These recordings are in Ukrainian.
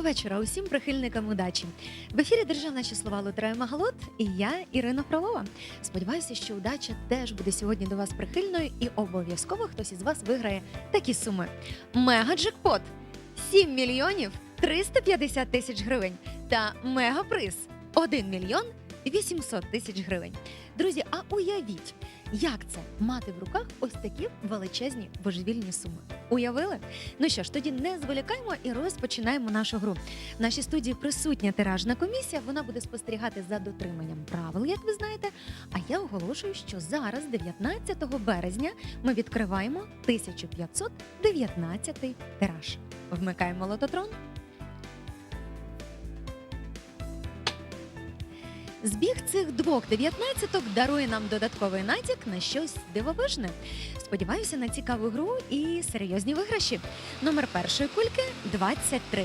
вечора усім прихильникам удачі. В ефірі Державна числова лотерея Магалот і я, Ірина Фролова. Сподіваюся, що удача теж буде сьогодні до вас прихильною і обов'язково хтось із вас виграє такі суми. Мега-джекпот 7 мільйонів 350 тисяч гривень та мегаприз 1 мільйон 800 тисяч гривень. Друзі, а уявіть, як це мати в руках ось такі величезні божевільні суми. Уявили? Ну що ж, тоді не зволікаємо і розпочинаємо нашу гру. В нашій студії присутня тиражна комісія. Вона буде спостерігати за дотриманням правил, як ви знаєте. А я оголошую, що зараз, 19 березня, ми відкриваємо 1519 тираж. Вмикаємо лототрон. Збіг цих двох дев'ятнадцяток дарує нам додатковий натяк на щось дивовижне. Сподіваюся на цікаву гру і серйозні виграші. Номер першої кульки 23.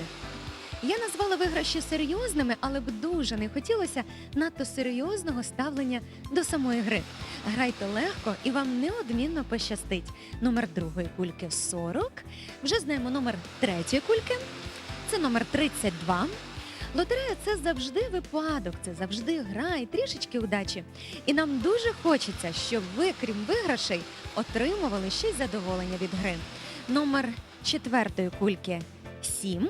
Я назвала виграші серйозними, але б дуже не хотілося надто серйозного ставлення до самої гри. Грайте легко і вам неодмінно пощастить. Номер другої кульки 40. Вже знаємо номер третьої кульки. Це номер 32. Лотерея це завжди випадок, це завжди гра і трішечки удачі. І нам дуже хочеться, щоб ви, крім виграшей, отримували ще й задоволення від гри. Номер четвертої кульки 7.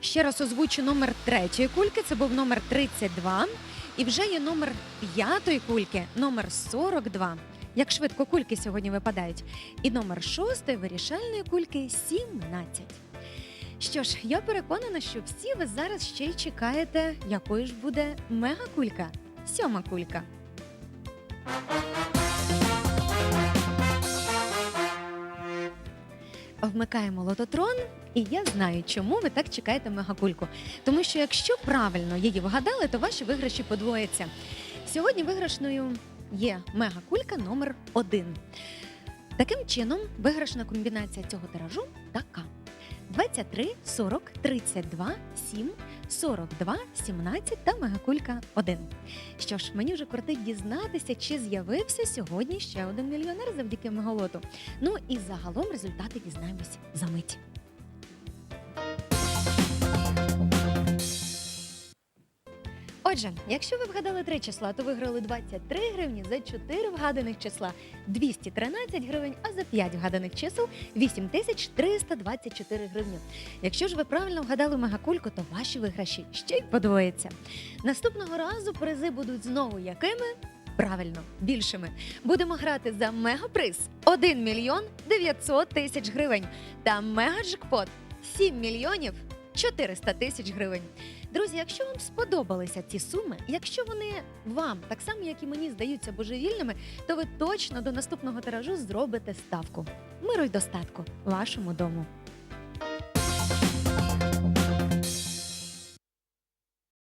Ще раз озвучу номер третьої кульки, це був номер 32. І вже є номер п'ятої кульки, номер 42. Як швидко кульки сьогодні випадають. І номер шостої вирішальної кульки 17. Що ж, я переконана, що всі ви зараз ще й чекаєте, якою ж буде мегакулька, сьома кулька. Вмикаємо лототрон, і я знаю, чому ви так чекаєте мегакульку. Тому що якщо правильно її вгадали, то ваші виграші подвояться. Сьогодні виграшною є мегакулька номер 1 Таким чином, виграшна комбінація цього тиражу така: 23, 40, 32, 7, 42, 17 та мегакулька 1. Що ж, мені вже кортить дізнатися, чи з'явився сьогодні ще один мільйонер завдяки мегалоту. Ну і загалом результати дізнаємось за мить. Отже, якщо ви вгадали три числа, то виграли 23 гривні за 4 вгаданих числа, 213 гривень, а за 5 вгаданих чисел 8324 гривні. Якщо ж ви правильно вгадали мегакульку, то ваші виграші ще й подвоїться. Наступного разу призи будуть знову якими? Правильно, більшими. Будемо грати за мегаприз 1 мільйон 900 тисяч гривень та мегаджекпот 7 мільйонів 400 тисяч гривень. Друзі, якщо вам сподобалися ці суми, якщо вони вам так само, як і мені здаються божевільними, то ви точно до наступного тиражу зробите ставку. Миру й достатку вашому дому.